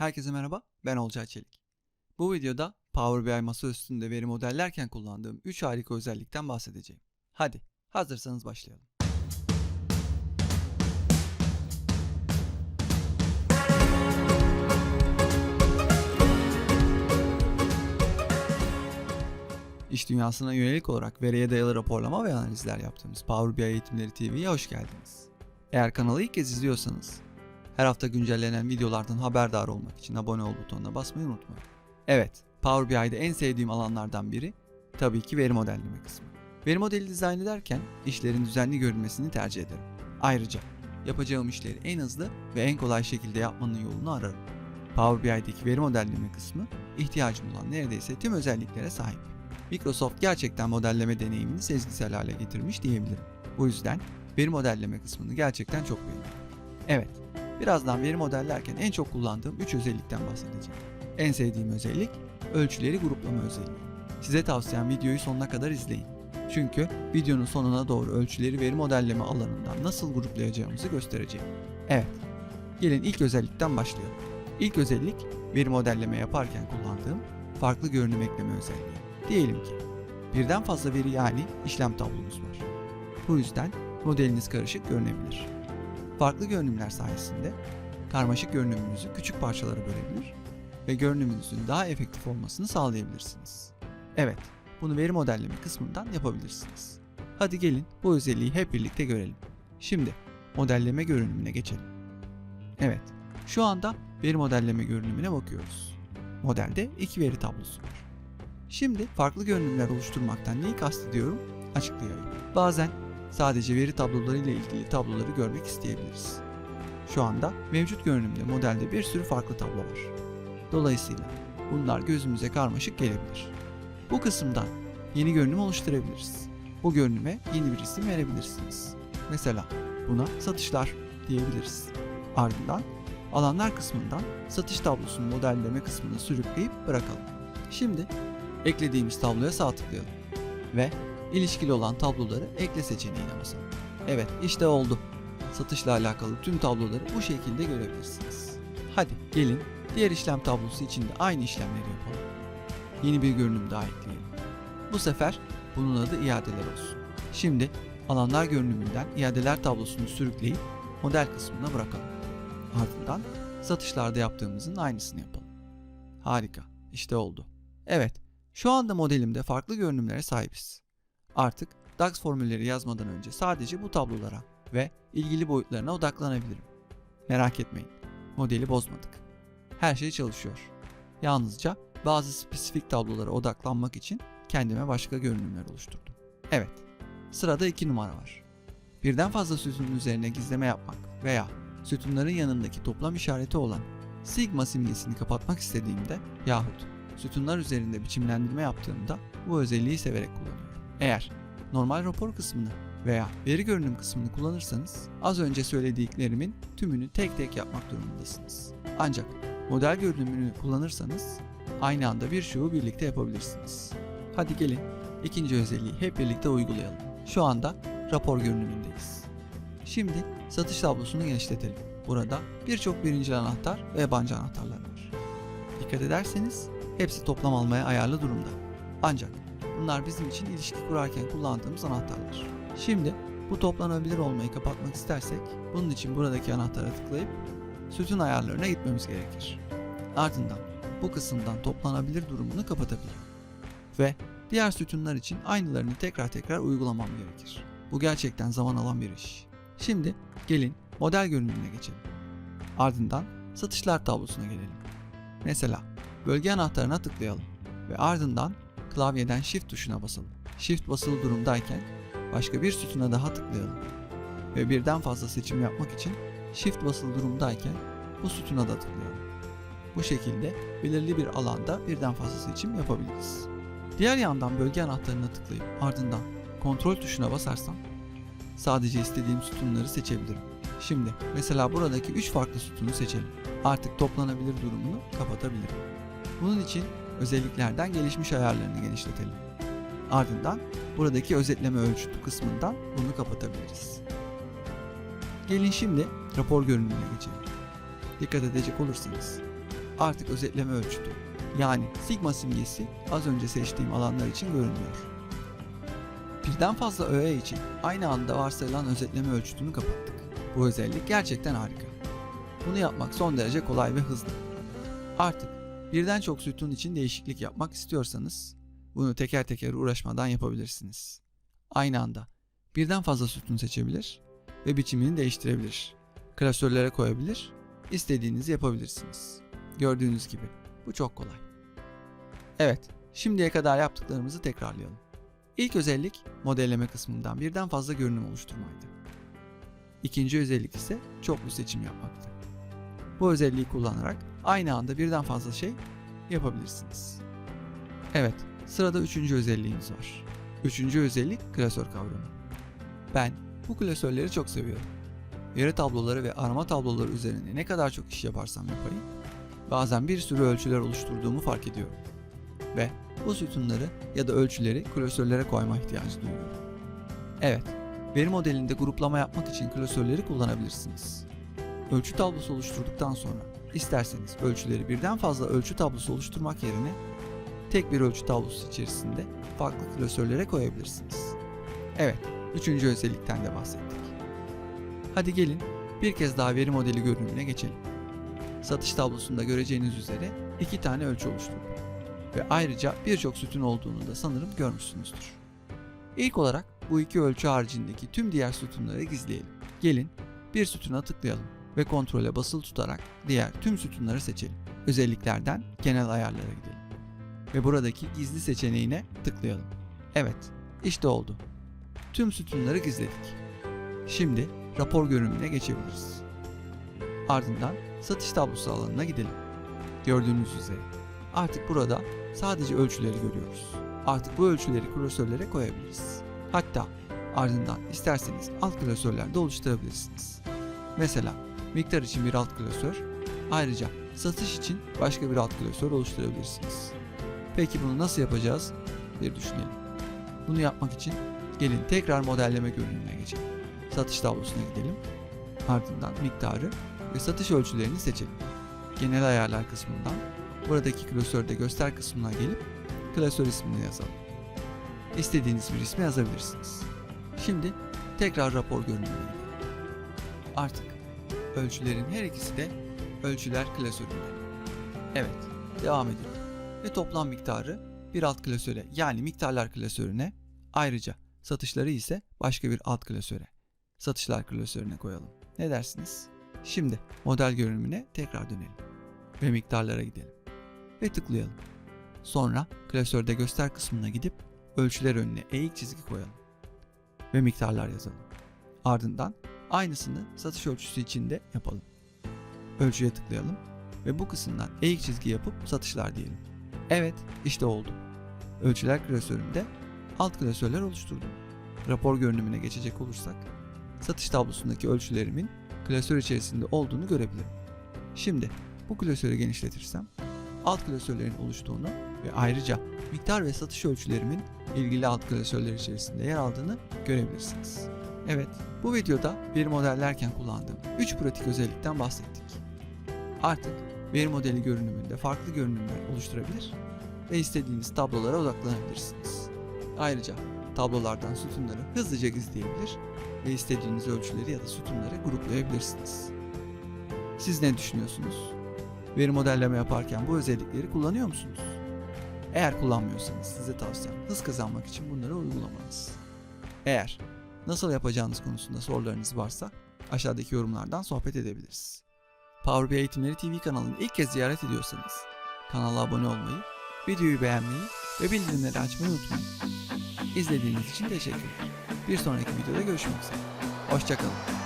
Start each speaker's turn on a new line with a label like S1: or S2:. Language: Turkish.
S1: Herkese merhaba, ben Olcay Çelik. Bu videoda Power BI masa üstünde veri modellerken kullandığım 3 harika özellikten bahsedeceğim. Hadi, hazırsanız başlayalım. İş dünyasına yönelik olarak veriye dayalı raporlama ve analizler yaptığımız Power BI Eğitimleri TV'ye hoş geldiniz. Eğer kanalı ilk kez izliyorsanız her hafta güncellenen videolardan haberdar olmak için abone ol butonuna basmayı unutmayın. Evet, Power BI'de en sevdiğim alanlardan biri tabii ki veri modelleme kısmı. Veri modeli dizayn ederken işlerin düzenli görünmesini tercih ederim. Ayrıca yapacağım işleri en hızlı ve en kolay şekilde yapmanın yolunu ararım. Power BI'deki veri modelleme kısmı ihtiyacım olan neredeyse tüm özelliklere sahip. Microsoft gerçekten modelleme deneyimini sezgisel hale getirmiş diyebilirim. Bu yüzden veri modelleme kısmını gerçekten çok beğeniyorum. Evet, birazdan veri modellerken en çok kullandığım 3 özellikten bahsedeceğim. En sevdiğim özellik ölçüleri gruplama özelliği. Size tavsiyem videoyu sonuna kadar izleyin. Çünkü videonun sonuna doğru ölçüleri veri modelleme alanından nasıl gruplayacağımızı göstereceğim. Evet, gelin ilk özellikten başlayalım. İlk özellik veri modelleme yaparken kullandığım farklı görünüm ekleme özelliği. Diyelim ki birden fazla veri yani işlem tablonuz var. Bu yüzden modeliniz karışık görünebilir. Farklı görünümler sayesinde karmaşık görünümünüzü küçük parçalara bölebilir ve görünümünüzün daha efektif olmasını sağlayabilirsiniz. Evet, bunu veri modelleme kısmından yapabilirsiniz. Hadi gelin bu özelliği hep birlikte görelim. Şimdi modelleme görünümüne geçelim. Evet, şu anda veri modelleme görünümüne bakıyoruz. Modelde iki veri tablosu var. Şimdi farklı görünümler oluşturmaktan neyi kastediyorum açıklayayım. Bazen sadece veri tabloları ile ilgili tabloları görmek isteyebiliriz. Şu anda mevcut görünümde modelde bir sürü farklı tablo var. Dolayısıyla bunlar gözümüze karmaşık gelebilir. Bu kısımdan yeni görünüm oluşturabiliriz. Bu görünüme yeni bir isim verebilirsiniz. Mesela buna satışlar diyebiliriz. Ardından alanlar kısmından satış tablosunun modelleme kısmını sürükleyip bırakalım. Şimdi eklediğimiz tabloya sağ tıklayalım ve ilişkili olan tabloları ekle seçeneğine basalım. Evet işte oldu. Satışla alakalı tüm tabloları bu şekilde görebilirsiniz. Hadi gelin diğer işlem tablosu için de aynı işlemleri yapalım. Yeni bir görünüm daha ekleyelim. Bu sefer bunun adı iadeler olsun. Şimdi alanlar görünümünden iadeler tablosunu sürükleyip model kısmına bırakalım. Ardından satışlarda yaptığımızın aynısını yapalım. Harika, işte oldu. Evet, şu anda modelimde farklı görünümlere sahibiz. Artık DAX formülleri yazmadan önce sadece bu tablolara ve ilgili boyutlarına odaklanabilirim. Merak etmeyin, modeli bozmadık. Her şey çalışıyor. Yalnızca bazı spesifik tablolara odaklanmak için kendime başka görünümler oluşturdum. Evet, sırada iki numara var. Birden fazla sütunun üzerine gizleme yapmak veya sütunların yanındaki toplam işareti olan sigma simgesini kapatmak istediğimde yahut sütunlar üzerinde biçimlendirme yaptığımda bu özelliği severek kullanıyorum. Eğer normal rapor kısmını veya veri görünüm kısmını kullanırsanız az önce söylediklerimin tümünü tek tek yapmak durumundasınız. Ancak model görünümünü kullanırsanız aynı anda birçoğu birlikte yapabilirsiniz. Hadi gelin ikinci özelliği hep birlikte uygulayalım. Şu anda rapor görünümündeyiz. Şimdi satış tablosunu genişletelim. Burada birçok birinci anahtar ve yabancı anahtarlar var. Dikkat ederseniz hepsi toplam almaya ayarlı durumda. Ancak bunlar bizim için ilişki kurarken kullandığımız anahtarlar. Şimdi bu toplanabilir olmayı kapatmak istersek bunun için buradaki anahtara tıklayıp sütun ayarlarına gitmemiz gerekir. Ardından bu kısımdan toplanabilir durumunu kapatabilirim. Ve diğer sütunlar için aynılarını tekrar tekrar uygulamam gerekir. Bu gerçekten zaman alan bir iş. Şimdi gelin model görünümüne geçelim. Ardından satışlar tablosuna gelelim. Mesela bölge anahtarına tıklayalım ve ardından klavyeden Shift tuşuna basalım. Shift basılı durumdayken başka bir sütuna daha tıklayalım ve birden fazla seçim yapmak için Shift basılı durumdayken bu sütuna da tıklayalım. Bu şekilde belirli bir alanda birden fazla seçim yapabiliriz. Diğer yandan bölge anahtarına tıklayıp ardından kontrol tuşuna basarsam sadece istediğim sütunları seçebilirim. Şimdi mesela buradaki 3 farklı sütunu seçelim. Artık toplanabilir durumunu kapatabilirim. Bunun için özelliklerden gelişmiş ayarlarını genişletelim. Ardından buradaki özetleme ölçütü kısmından bunu kapatabiliriz. Gelin şimdi rapor görünümüne geçelim. Dikkat edecek olursanız artık özetleme ölçütü. Yani sigma simgesi az önce seçtiğim alanlar için görünüyor. Birden fazla öğe için aynı anda varsayılan özetleme ölçütünü kapattık. Bu özellik gerçekten harika. Bunu yapmak son derece kolay ve hızlı. Artık birden çok sütun için değişiklik yapmak istiyorsanız bunu teker teker uğraşmadan yapabilirsiniz. Aynı anda birden fazla sütun seçebilir ve biçimini değiştirebilir. Klasörlere koyabilir, istediğinizi yapabilirsiniz. Gördüğünüz gibi bu çok kolay. Evet, şimdiye kadar yaptıklarımızı tekrarlayalım. İlk özellik modelleme kısmından birden fazla görünüm oluşturmaydı. İkinci özellik ise çoklu seçim yapmaktı. Bu özelliği kullanarak aynı anda birden fazla şey yapabilirsiniz. Evet, sırada üçüncü özelliğimiz var. Üçüncü özellik klasör kavramı. Ben bu klasörleri çok seviyorum. Veri tabloları ve arama tabloları üzerinde ne kadar çok iş yaparsam yapayım, bazen bir sürü ölçüler oluşturduğumu fark ediyorum. Ve bu sütunları ya da ölçüleri klasörlere koyma ihtiyacı duyuyorum. Evet, veri modelinde gruplama yapmak için klasörleri kullanabilirsiniz. Ölçü tablosu oluşturduktan sonra isterseniz ölçüleri birden fazla ölçü tablosu oluşturmak yerine tek bir ölçü tablosu içerisinde farklı klasörlere koyabilirsiniz. Evet, üçüncü özellikten de bahsettik. Hadi gelin bir kez daha veri modeli görünümüne geçelim. Satış tablosunda göreceğiniz üzere iki tane ölçü oluşturdum. Ve ayrıca birçok sütun olduğunu da sanırım görmüşsünüzdür. İlk olarak bu iki ölçü haricindeki tüm diğer sütunları gizleyelim. Gelin bir sütuna tıklayalım ve kontrole basılı tutarak diğer tüm sütunları seçelim. Özelliklerden genel ayarlara gidelim. Ve buradaki gizli seçeneğine tıklayalım. Evet, işte oldu. Tüm sütunları gizledik. Şimdi rapor görünümüne geçebiliriz. Ardından satış tablosu alanına gidelim. Gördüğünüz üzere artık burada sadece ölçüleri görüyoruz. Artık bu ölçüleri klasörlere koyabiliriz. Hatta ardından isterseniz alt klasörler de oluşturabilirsiniz. Mesela miktar için bir alt klasör, ayrıca satış için başka bir alt klasör oluşturabilirsiniz. Peki bunu nasıl yapacağız? Bir düşünelim. Bunu yapmak için gelin tekrar modelleme görünümüne geçelim. Satış tablosuna gidelim. Ardından miktarı ve satış ölçülerini seçelim. Genel ayarlar kısmından buradaki klasörde göster kısmına gelip klasör ismini yazalım. İstediğiniz bir ismi yazabilirsiniz. Şimdi tekrar rapor görünümüne gidelim. Artık ölçülerin her ikisi de ölçüler klasöründe. Evet, devam edelim. Ve toplam miktarı bir alt klasöre yani miktarlar klasörüne ayrıca satışları ise başka bir alt klasöre satışlar klasörüne koyalım. Ne dersiniz? Şimdi model görünümüne tekrar dönelim ve miktarlara gidelim ve tıklayalım. Sonra klasörde göster kısmına gidip ölçüler önüne eğik çizgi koyalım ve miktarlar yazalım. Ardından aynısını satış ölçüsü için de yapalım. Ölçüye tıklayalım ve bu kısımdan eğik çizgi yapıp satışlar diyelim. Evet, işte oldu. Ölçüler klasöründe alt klasörler oluşturdum. Rapor görünümüne geçecek olursak, satış tablosundaki ölçülerimin klasör içerisinde olduğunu görebilirim. Şimdi bu klasörü genişletirsem, alt klasörlerin oluştuğunu ve ayrıca miktar ve satış ölçülerimin ilgili alt klasörler içerisinde yer aldığını görebilirsiniz. Evet, bu videoda veri modellerken kullandığım 3 pratik özellikten bahsettik. Artık veri modeli görünümünde farklı görünümler oluşturabilir ve istediğiniz tablolara odaklanabilirsiniz. Ayrıca tablolardan sütunları hızlıca gizleyebilir ve istediğiniz ölçüleri ya da sütunları gruplayabilirsiniz. Siz ne düşünüyorsunuz? Veri modelleme yaparken bu özellikleri kullanıyor musunuz? Eğer kullanmıyorsanız size tavsiyem hız kazanmak için bunları uygulamanız. Eğer nasıl yapacağınız konusunda sorularınız varsa aşağıdaki yorumlardan sohbet edebiliriz. Power BI Eğitimleri TV kanalını ilk kez ziyaret ediyorsanız kanala abone olmayı, videoyu beğenmeyi ve bildirimleri açmayı unutmayın. İzlediğiniz için teşekkürler. Bir sonraki videoda görüşmek üzere. Hoşçakalın.